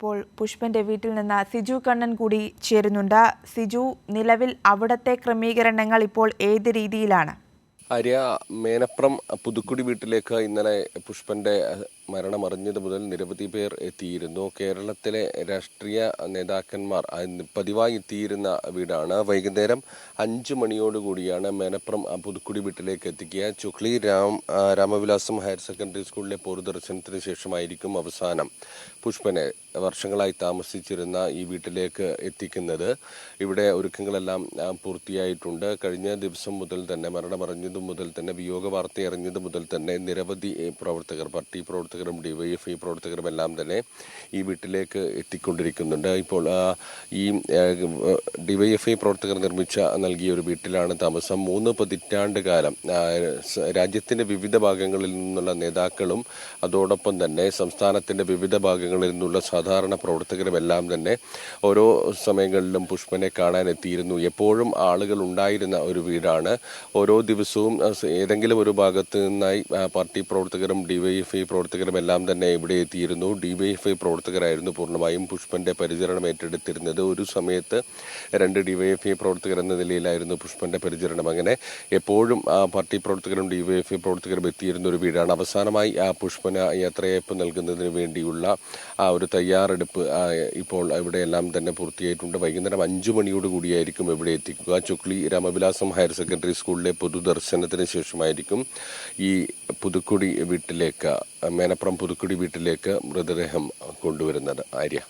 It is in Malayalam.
ഇപ്പോൾ പുഷ്പന്റെ വീട്ടിൽ നിന്ന് സിജു കണ്ണൻ കൂടി ചേരുന്നുണ്ട്. സിജു നിലവിൽ അവിടത്തെ ക്രമീകരണങ്ങൾ ഇപ്പോൾ ഏത് രീതിയിലാണ്? ആര്യ മേനപ്രം പുതുക്കുടി വീട്ടിലേക്ക് ഇന്നലെ പുഷ്പന്റെ മരണമറിഞ്ഞത് മുതൽ നിരവധി പേർ എത്തിയിരുന്നു. കേരളത്തിലെ രാഷ്ട്രീയ നേതാക്കന്മാർ പതിവായി എത്തിയിരുന്ന വീടാണ് വൈകുന്നേരം അഞ്ചു മണിയോടുകൂടിയാണ് മേനപ്പുറം പുതുക്കുടി വീട്ടിലേക്ക് എത്തിക്കുക. ചുക്ലി രാം രാമവിലാസം ഹയർ സെക്കൻഡറി സ്കൂളിലെ പൊതുദർശനത്തിന് ശേഷമായിരിക്കും അവസാനം പുഷ്പനെ വർഷങ്ങളായി താമസിച്ചിരുന്ന ഈ വീട്ടിലേക്ക് എത്തിക്കുന്നത്. ഇവിടെ ഒരുക്കങ്ങളെല്ലാം പൂർത്തിയായിട്ടുണ്ട്. കഴിഞ്ഞ ദിവസം മുതൽ തന്നെ മരണമറിഞ്ഞതു മുതൽ തന്നെ വിയോഗ വാർത്ത അറിഞ്ഞത് മുതൽ തന്നെ നിരവധി പ്രവർത്തകർ പാർട്ടി പ്രവർത്തകരും ഡിവൈഎഫ്ഐ പ്രവർത്തകരും എല്ലാം തന്നെ ഈ വീട്ടിലേക്ക് എത്തിക്കൊണ്ടിരിക്കുന്നുണ്ട്. ഇപ്പോൾ ഈ ഡിവൈഎഫ്ഐ പ്രവർത്തകർ നിർമ്മിച്ച നൽകിയ ഒരു വീട്ടിലാണ് താമസം. മൂന്ന് പതിറ്റാണ്ട് കാലം രാജ്യത്തിന്റെ വിവിധ ഭാഗങ്ങളിൽ നിന്നുള്ള നേതാക്കളും അതോടൊപ്പം തന്നെ സംസ്ഥാനത്തിന്റെ വിവിധ ഭാഗങ്ങളിൽ നിന്നുള്ള സാധാരണ പ്രവർത്തകരും എല്ലാം തന്നെ ഓരോ സമയങ്ങളിലും പുഷ്പനെ കാണാൻ എത്തിയിരുന്നു. എപ്പോഴും ആളുകൾ ഉണ്ടായിരുന്ന ഒരു വീടാണ്. ഓരോ ദിവസവും ഏതെങ്കിലും ഒരു ഭാഗത്ത് നിന്നായി പാർട്ടി പ്രവർത്തകരും ഡിവൈഎഫ്ഐ പ്രവർത്തകരും എല്ലാം തന്നെ ഇവിടെ എത്തിയിരുന്നു. ഡിവൈഎഫ്ഐ പ്രവർത്തകരായിരുന്നു പൂർണമായും. പുഷ്പന്റെ പരിചരണം ഏറ്റെടുത്തിരുന്നത് ഒരു സമയത്ത് രണ്ട് ഡിവൈഎഫ്ഐ പ്രവർത്തകർ എന്ന നിലയിലായിരുന്നു പുഷ്പന്റെ പരിചരണം. അങ്ങനെ എപ്പോഴും ആ പാർട്ടി പ്രവർത്തകരും ഡിവൈഎഫ്ഐ പ്രവർത്തകരും എത്തിയിരുന്ന ഒരു വീടാണ്. അവസാനമായി ആ പുഷ്പന് യാത്രയയപ്പ് നൽകുന്നതിന് വേണ്ടിയുള്ള ആ ഒരു തയ്യാറെടുപ്പ് ഇപ്പോൾ ഇവിടെ എല്ലാം തന്നെ പൂർത്തിയായിട്ടുണ്ട്. വൈകുന്നേരം അഞ്ചു മണിയോട് കൂടിയായിരിക്കും ഇവിടെ എത്തിക്കുക. ചുക്ലി രാമവിലാസം ഹയർ സെക്കൻഡറി സ്കൂളിലെ പൊതുദർശനത്തിന് ശേഷമായിരിക്കും ഈ പുതുക്കുടി വീട്ടിലേക്ക് മേനപ്പുറം പുതുക്കുടി വീട്ടിലേക്ക് മൃതദേഹം കൊണ്ടുവരുന്നത് ആര്യ.